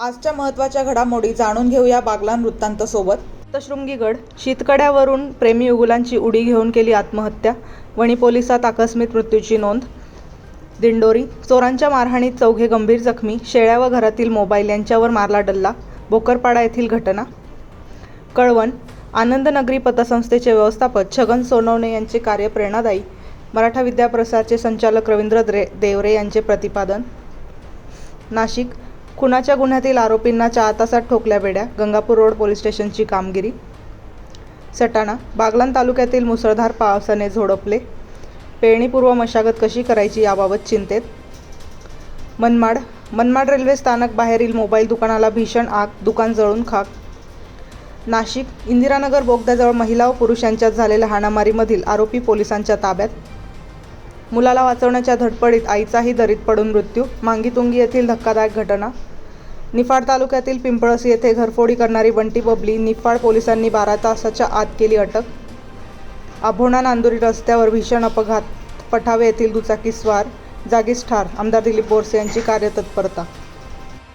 आजच्या महत्त्वाच्या घडामोडी जाणून घेऊया बागलान वृत्तांतसोबत. सप्तशृंगीगड शीतकड्यावरून प्रेमी युगुलांची उडी घेऊन केली आत्महत्या वणी पोलिसात आकस्मिक मृत्यूची नोंद. दिंडोरी चोरांच्या मारहाणीत चौघे गंभीर जखमी शेळ्या व घरातील मोबाईल यांच्यावर मारला डल्ला बोकरपाडा येथील घटना. कळवण आनंदनगरी पतसंस्थेचे व्यवस्थापक छगन सोनवणे यांचे कार्य प्रेरणादायी. मराठा विद्याप्रसारचे संचालक रवींद्र द्रे देवरे यांचे प्रतिपादन. नाशिक खुनाच्या गुन्ह्यातील आरोपींना चार तासात ठोकल्या बेड्या गंगापूर रोड पोलीस स्टेशनची कामगिरी. सटाणा बागलान तालुक्यातील मुसळधार पावसाने झोडपले. पेरणीपूर्व मशागत कशी करायची याबाबत चिंतेत. मनमाड मनमाड रेल्वे स्थानक बाहेरील मोबाईल दुकानाला भीषण आग दुकान जळून खाक. नाशिक इंदिरानगर बोगद्याजवळ महिला व पुरुष यांच्यात झालेल्या हाणामारीमधील आरोपी पोलिसांच्या ताब्यात. मुलाला वाचवण्याच्या धडपडीत आईचाही दरीत पडून मृत्यू. मांगीतुंगी येथील धक्कादायक घटना. निफाड तालुक्यातील पिंपळस येथे घरफोडी करणारी बंटी बबली निफाड पोलिसांनी बारा तासाच्या आत केली अटक. अभोणा नांदुरी रस्त्यावर भीषण अपघात. पठावे येथील दुचाकी स्वार जागीच ठार. आमदार दिलीप बोरसे यांची कार्यतत्परता